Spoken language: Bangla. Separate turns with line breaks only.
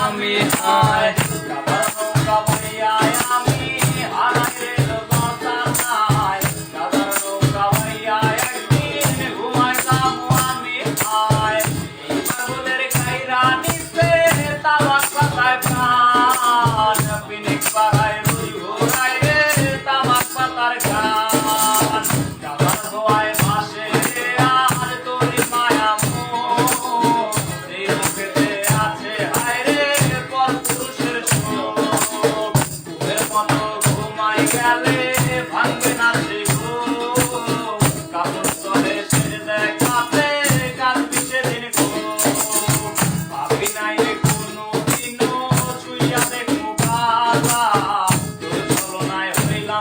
আমি হারে